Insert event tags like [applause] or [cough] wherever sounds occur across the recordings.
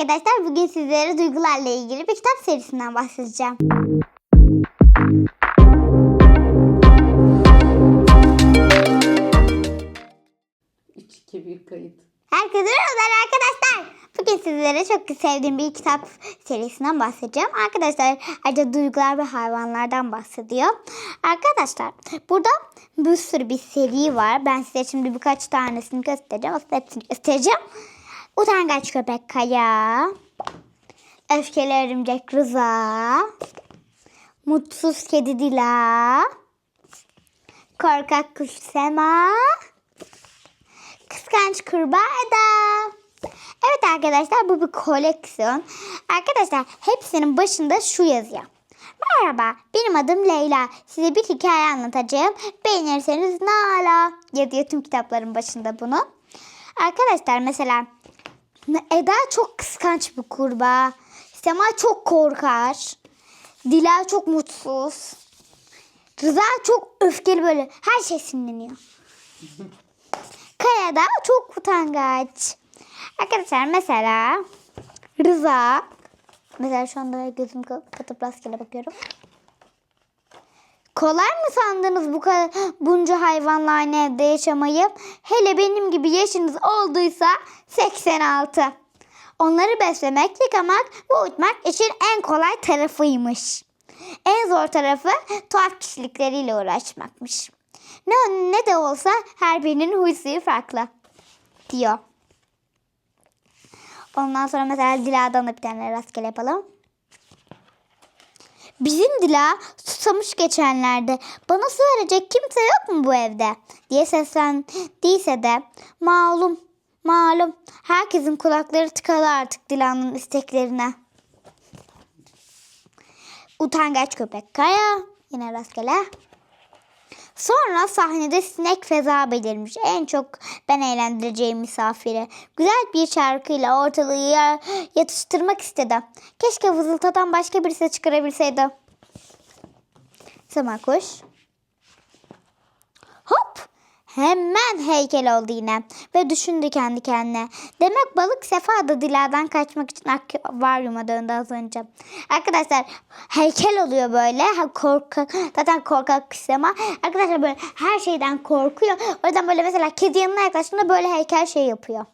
arkadaşlar bugün sizlere duygularla ilgili bir kitap serisinden bahsedeceğim. Üç, iki, bir kayıt. Herkese merhabalar arkadaşlar. Bugün sizlere çok sevdiğim bir kitap serisinden bahsedeceğim. Arkadaşlar ayrıca duygular ve hayvanlardan bahsediyor. Arkadaşlar burada bir sürü bir seri var. Ben size şimdi birkaç tanesini göstereceğim. Aslında hepsini göstereceğim. Utangaç köpek Kaya. Öfkeli örümcek Rıza. Mutsuz kedi Dila. Korkak kuş Sema. Kıskanç kurbağa Eda. Evet arkadaşlar bu bir koleksiyon. Arkadaşlar hepsinin başında şu yazıyor. Merhaba benim adım Leyla. Size bir hikaye anlatacağım. Beğenirseniz ne ala. Yazıyor tüm kitapların başında bunu. Arkadaşlar mesela Eda çok kıskanç bir kurbağa. Sema çok korkar. Dila çok mutsuz. Rıza çok öfkeli böyle her şey sinirleniyor. [laughs] Kaya da çok utangaç. Arkadaşlar mesela Rıza mesela şu anda gözüm kapatıp rastgele bakıyorum. Kolay mı sandınız bu kadar bunca hayvanla aynı evde yaşamayı? Hele benim gibi yaşınız olduysa 86. Onları beslemek, yıkamak ve için en kolay tarafıymış. En zor tarafı tuhaf kişilikleriyle uğraşmakmış. Ne, ne de olsa her birinin huy suyu farklı diyor. Ondan sonra mesela Dila'dan da bir tane rastgele yapalım. Bizim Dila susamış geçenlerde bana su verecek kimse yok mu bu evde diye seslendiyse de malum malum herkesin kulakları tıkalı artık Dila'nın isteklerine. Utangaç köpek Kaya yine rastgele. Sonra sahnede sinek feza belirmiş. En çok ben eğlendireceğim misafiri. Güzel bir şarkıyla ortalığı ya- yatıştırmak istedi. Keşke vızıltıdan başka bir ses çıkarabilseydi. Sema kuş. Hemen heykel oldu yine. Ve düşündü kendi kendine. Demek balık Sefa da Dila'dan kaçmak için akvaryuma döndü az önce. Arkadaşlar heykel oluyor böyle. Ha, korkak, zaten korkak Sema. Arkadaşlar böyle her şeyden korkuyor. O yüzden böyle mesela kedi yanına yaklaştığında böyle heykel şey yapıyor.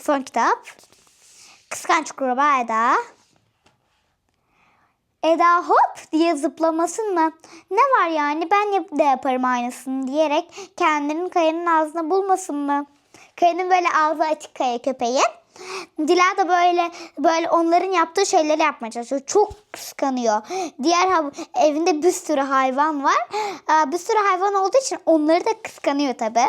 Son kitap. Kıskanç kurbağa Eda. Eda hop diye zıplamasın mı? Ne var yani ben de yaparım aynısını diyerek kendinin kayanın ağzına bulmasın mı? Kayanın böyle ağzı açık kaya köpeği. Dila da böyle böyle onların yaptığı şeyleri yapmaya çalışıyor. Çok kıskanıyor. Diğer evinde bir sürü hayvan var. Bir sürü hayvan olduğu için onları da kıskanıyor tabi.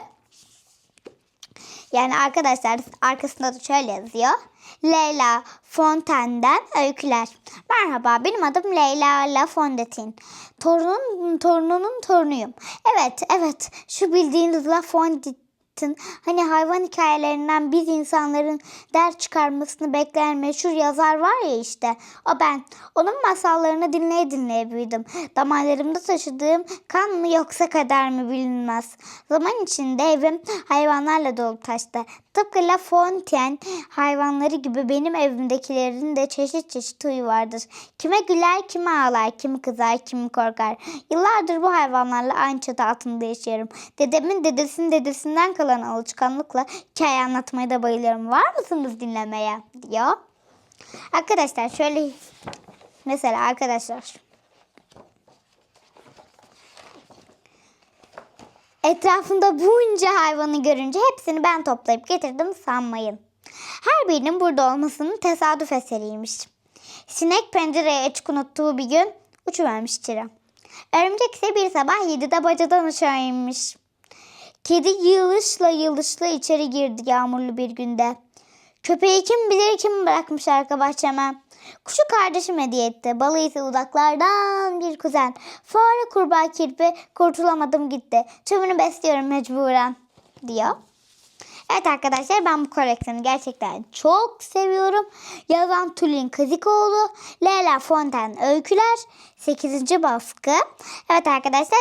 Yani arkadaşlar arkasında da şöyle yazıyor. Leyla Fontaine'den öyküler. Merhaba benim adım Leyla La Fontaine. Torunun, torununun torunuyum. Evet evet şu bildiğiniz La Fontaine hani hayvan hikayelerinden biz insanların ders çıkarmasını bekleyen meşhur yazar var ya işte o ben. Onun masallarını dinleye dinleye büyüdüm. Damarlarımda taşıdığım kan mı yoksa kader mi bilinmez. Zaman içinde evim hayvanlarla dolu taştı. Tıpkı La Fontaine hayvanları gibi benim evimdekilerin de çeşit çeşit huyu vardır. Kime güler, kime ağlar, kimi kızar, kimi korkar. Yıllardır bu hayvanlarla aynı çatı altında yaşıyorum. Dedemin dedesinin dedesinden kalan alışkanlıkla hikaye anlatmaya da bayılıyorum. Var mısınız dinlemeye? diyor. Arkadaşlar şöyle mesela arkadaşlar Etrafında bunca hayvanı görünce hepsini ben toplayıp getirdim sanmayın. Her birinin burada olmasının tesadüf eseriymiş. Sinek pencereye açık unuttuğu bir gün uçuvermiş içeri. Örümcek ise bir sabah yedide bacadan aşağı inmiş. Kedi yılışla yılışla içeri girdi yağmurlu bir günde. Köpeği kim bilir kim bırakmış arka bahçeme. Kuşu kardeşim hediye etti. Balığı ise uzaklardan bir kuzen. Fare kurbağa kirpi kurtulamadım gitti. Tümünü besliyorum mecburen diyor. Evet arkadaşlar ben bu koleksiyonu gerçekten çok seviyorum. Yazan Tülin Kazikoğlu, Leyla Fonten Öyküler, 8. baskı. Evet arkadaşlar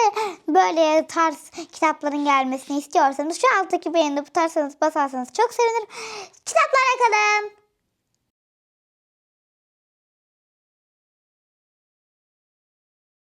böyle tarz kitapların gelmesini istiyorsanız şu alttaki beğeni butarsanız basarsanız çok sevinirim. Kitaplara kalın.